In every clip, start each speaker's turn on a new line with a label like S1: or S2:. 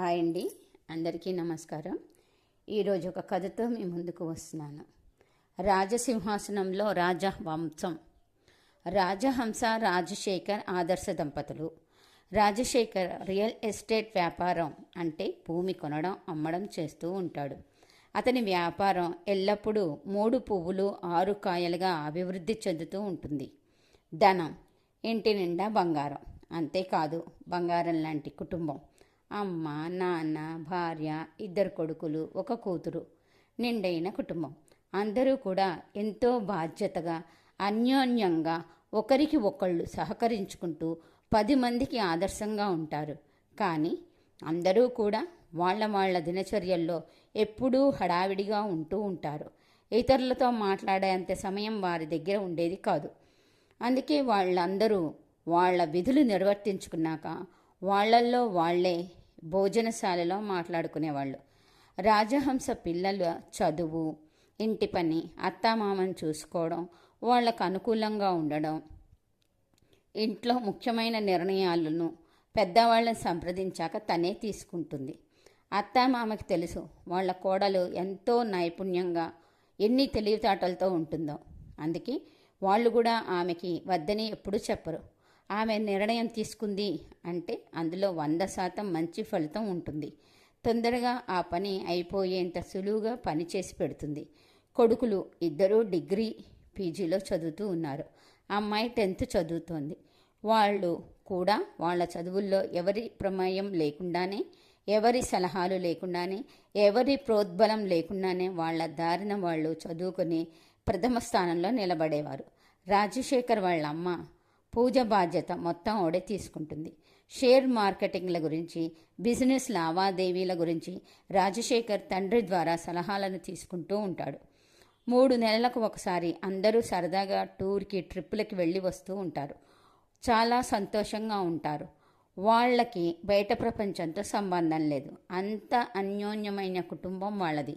S1: Hi అండి. అందరికీ నమస్కారం. ఈరోజు ఒక కథతో మీ ముందుకు వస్తున్నాను. రాజసింహాసనంలో రాజవంశం రాజహంస రాజశేఖర్ ఆదర్శ దంపతులు. రాజశేఖర్ రియల్ ఎస్టేట్ వ్యాపారం అంటే భూమి కొనడం అమ్మడం చేస్తూ ఉంటాడు. అతని వ్యాపారం ఎల్లప్పుడూ మూడు పువ్వులు ఆరు కాయలుగా అభివృద్ధి చెందుతూ ఉంటుంది. ధనం ఇంటి నిండా బంగారం. అంతేకాదు బంగారం లాంటి కుటుంబం. అమ్మ నాన్న భార్య ఇద్దరు కొడుకులు ఒక కూతురు నిండైన కుటుంబం. అందరూ కూడా ఎంతో బాధ్యతగా అన్యోన్యంగా ఒకరికి ఒకళ్ళు సహకరించుకుంటూ పది మందికి ఆదర్శంగా ఉంటారు. కానీ అందరూ కూడా వాళ్ళ వాళ్ళ దినచర్యల్లో ఎప్పుడూ హడావిడిగా ఉంటూ ఉంటారు. ఇతరులతో మాట్లాడేంత సమయం వారి దగ్గర ఉండేది కాదు. అందుకే వాళ్ళందరూ వాళ్ళ విధులు నిర్వర్తించుకున్నాక వాళ్ళల్లో వాళ్ళే భోజనశాలలో మాట్లాడుకునేవాళ్ళు. రాజహంస పిల్లల చదువు ఇంటి పని అత్తామామను చూసుకోవడం వాళ్ళకు అనుకూలంగా ఉండడం. ఇంట్లో ముఖ్యమైన నిర్ణయాలను పెద్దవాళ్ళని సంప్రదించాక తనే తీసుకుంటుంది. అత్తామామకి తెలుసు వాళ్ళ కోడలు ఎంతో నైపుణ్యంగా ఎన్ని తెలివితేటలతో ఉంటుందో. అందుకే వాళ్ళు కూడా ఆమెకి వద్దని ఎప్పుడూ చెప్పరు. ఆమె నిర్ణయం తీసుకుంది అంటే అందులో వంద శాతం మంచి ఫలితం ఉంటుంది. తొందరగా ఆ పని అయిపోయేంత సులువుగా పని చేసి పెడుతుంది. కొడుకులు ఇద్దరూ డిగ్రీ పీజీలో చదువుతూ ఉన్నారు. అమ్మాయి టెన్త్ చదువుతోంది. వాళ్ళు కూడా వాళ్ళ చదువుల్లో ఎవరి ప్రమేయం లేకుండానే ఎవరి సలహాలు లేకుండానే ఎవరి ప్రోద్బలం లేకుండానే వాళ్ళ దారిన వాళ్ళు చదువుకొని ప్రథమ స్థానంలో నిలబడేవారు. రాజశేఖర్ వాళ్ళ అమ్మ పూజ బాధ్యత మొత్తం ఓడే తీసుకుంటుంది. షేర్ మార్కెటింగ్ల గురించి బిజినెస్ లావాదేవీల గురించి రాజశేఖర్ తండ్రి ద్వారా సలహాలను తీసుకుంటూ ఉంటాడు. మూడు నెలలకు ఒకసారి అందరూ సరదాగా టూర్కి ట్రిప్పులకి వెళ్ళి వస్తూ ఉంటారు. చాలా సంతోషంగా ఉంటారు. వాళ్ళకి బయట ప్రపంచంతో సంబంధం లేదు. అంత అన్యోన్యమైన కుటుంబం వాళ్ళది.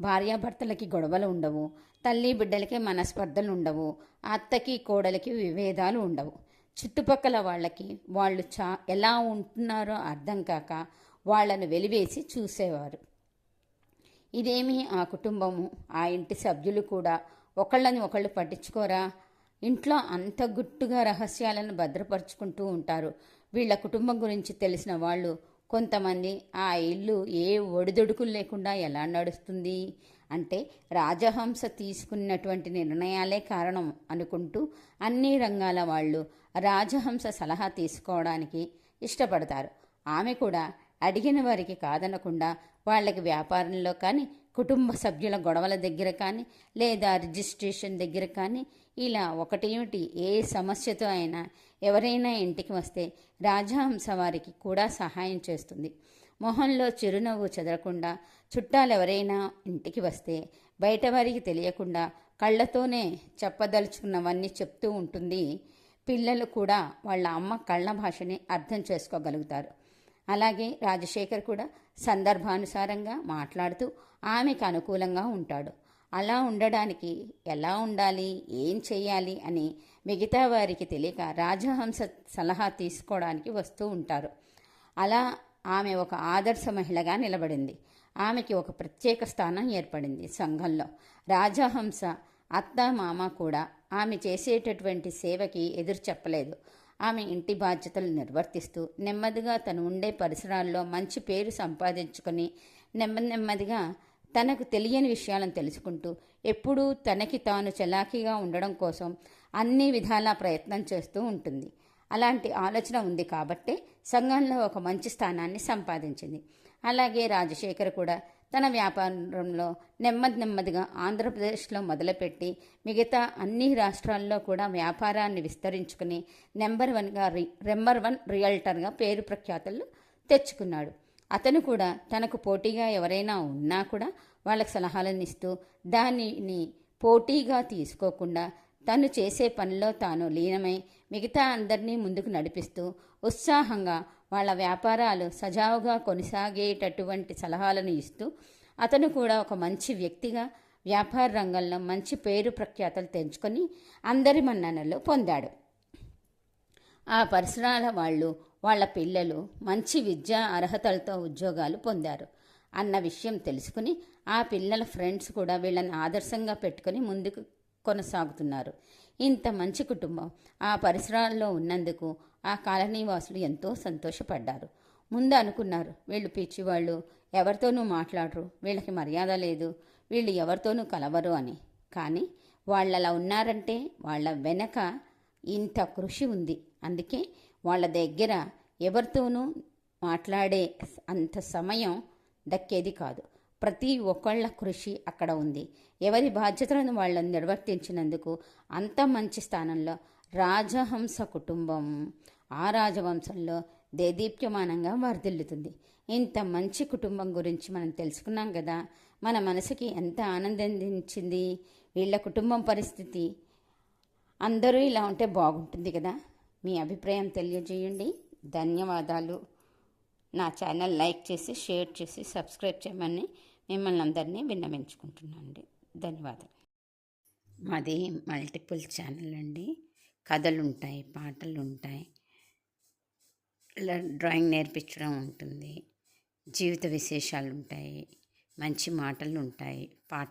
S1: భార్యాభర్తలకి గొడవలు ఉండవు. తల్లి బిడ్డలకి మనస్పర్ధలు ఉండవు. అత్తకి కోడలికి విభేదాలు ఉండవు. చుట్టుపక్కల వాళ్ళకి వాళ్ళు చా ఎలా ఉంటున్నారో అర్థం కాక వాళ్ళను వెలివేసి చూసేవారు. ఇదేమి ఆ కుటుంబము? ఆ ఇంటి సభ్యులు కూడా ఒకళ్ళని ఒకళ్ళు పట్టించుకోరా? ఇంట్లో అంత గుట్టుగా రహస్యాలను భద్రపరుచుకుంటూ ఉంటారు. వీళ్ళ కుటుంబం గురించి తెలిసిన వాళ్ళు కొంతమంది ఆ ఇల్లు ఏ ఒడిదొడుకులు లేకుండా ఎలా నడుస్తుంది? అంటే రాజహంస తీసుకున్నటువంటి నిర్ణయాలే కారణం అనుకుంటూ అన్ని రంగాల వాళ్ళు రాజహంస సలహా తీసుకోవడానికి ఇష్టపడతారు. ఆమె కూడా అడిగిన వారికి కాదనకుండా వాళ్ళకి వ్యాపారంలో కానీ కుటుంబ సభ్యుల గొడవల దగ్గర కానీ లేదా రిజిస్ట్రేషన్ దగ్గర కానీ ఇలా ఒకటేమిటి? ఏ సమస్యతో అయినా ఎవరైనా ఇంటికి వస్తే రాజహంస వారికి కూడా సహాయం చేస్తుంది. మొహంలో చిరునవ్వు చెదరకుండా చుట్టాలు ఎవరైనా ఇంటికి వస్తే బయటవారికి తెలియకుండా కళ్ళతోనే చెప్పదలుచుకున్నవన్నీ చెప్తూ ఉంటుంది. పిల్లలు కూడా వాళ్ళ అమ్మ కళ్ళ భాషని అర్థం చేసుకోగలుగుతారు. అలాగే రాజశేఖర్ కూడా సందర్భానుసారంగా మాట్లాడుతూ ఆమెకు అనుకూలంగా ఉంటాడు. అలా ఉండడానికి ఎలా ఉండాలి? ఏం చేయాలి? అని మిగతా వారికి తెలియక రాజహంస సలహా తీసుకోవడానికి వస్తూ ఉంటారు. అలా ఆమె ఒక ఆదర్శ మహిళగా నిలబడింది. ఆమెకి ఒక ప్రత్యేక స్థానం ఏర్పడింది సంఘంలో. రాజహంస అత్త మామ కూడా ఆమె చేసేటటువంటి సేవకి ఎదురు చెప్పలేదు. ఆమె ఇంటి బాధ్యతలు నిర్వర్తిస్తూ నెమ్మదిగా తను ఉండే పరిసరాల్లో మంచి పేరు సంపాదించుకొని నెమ్మది నెమ్మదిగా తనకు తెలియని విషయాలను తెలుసుకుంటూ ఎప్పుడూ తనకి తాను చలాకీగా ఉండడం కోసం అన్ని విధాలా ప్రయత్నం చేస్తూ ఉంటుంది. అలాంటి ఆలోచన ఉంది కాబట్టే సంఘంలో ఒక మంచి స్థానాన్ని సంపాదించింది. అలాగే రాజశేఖర్ కూడా తన వ్యాపారంలో నెమ్మది నెమ్మదిగా ఆంధ్రప్రదేశ్లో మొదలుపెట్టి మిగతా అన్ని రాష్ట్రాల్లో కూడా వ్యాపారాన్ని విస్తరించుకుని నెంబర్ వన్గా రి నెంబర్ వన్ రియల్టర్గా పేరు ప్రఖ్యాతులు తెచ్చుకున్నాడు. అతను కూడా తనకు పోటీగా ఎవరైనా ఉన్నా కూడా వాళ్ళకి సలహాలను ఇస్తూ దానిని పోటీగా తీసుకోకుండా తను చేసే పనిలో తాను లీనమై మిగతా అందరినీ ముందుకు నడిపిస్తూ ఉత్సాహంగా వాళ్ళ వ్యాపారాలు సజావుగా కొనసాగేటటువంటి సలహాలను ఇస్తూ అతను కూడా ఒక మంచి వ్యక్తిగా వ్యాపార రంగంలో మంచి పేరు ప్రఖ్యాతలు తెంచుకొని అందరి మన్ననలు పొందాడు. ఆ పరిసరాల వాళ్ళు వాళ్ళ పిల్లలు మంచి విద్యా అర్హతలతో ఉద్యోగాలు పొందారు అన్న విషయం తెలుసుకుని ఆ పిల్లల ఫ్రెండ్స్ కూడా వీళ్ళని ఆదర్శంగా పెట్టుకొని ముందుకు కొనసాగుతున్నారు. ఇంత మంచి కుటుంబం. ఆ పరిసరాల్లో ఉన్నందుకు ఆ కాలనీ వాసులు ఎంతో సంతోషపడ్డారు. ముందు అనుకున్నారు వీళ్ళు పిచ్చివాళ్ళు ఎవరితోనూ మాట్లాడరు వీళ్ళకి మర్యాద లేదు వీళ్ళు ఎవరితోనూ కలవరు అని. కానీ వాళ్ళు అలా ఉన్నారంటే వాళ్ళ వెనక ఇంత కృషి ఉంది. అందుకే వాళ్ళ దగ్గర ఎవరితోనూ మాట్లాడే అంత సమయం దక్కేది కాదు. ప్రతి ఒక్కళ్ళ కృషి అక్కడ ఉంది. ఎవరి బాధ్యతలను వాళ్ళని నిర్వర్తించినందుకు అంత మంచి స్థానంలో రాజహంస కుటుంబం ఆ రాజవంశంలో దేదీప్యమానంగా వర్ధిల్లుతుంది. ఇంత మంచి కుటుంబం గురించి మనం తెలుసుకున్నాం కదా మన మనసుకి ఎంత ఆనందించింది వీళ్ళ కుటుంబం పరిస్థితి అందరూ ఇలా ఉంటే బాగుంటుంది కదా. మీ అభిప్రాయం తెలియజేయండి. ధన్యవాదాలు. నా ఛానల్ లైక్ చేసి షేర్ చేసి సబ్స్క్రైబ్ చేయమని మిమ్మల్ని అందరినీ విన్నవించుకుంటున్నాను అండి ధన్యవాదాలు. మాది మల్టిపుల్ ఛానల్ అండి. కథలు ఉంటాయి పాటలు ఉంటాయి ఇలా డ్రాయింగ్ నేర్పించడం ఉంటుంది. జీవిత విశేషాలు ఉంటాయి మంచి మాటలు ఉంటాయి పాట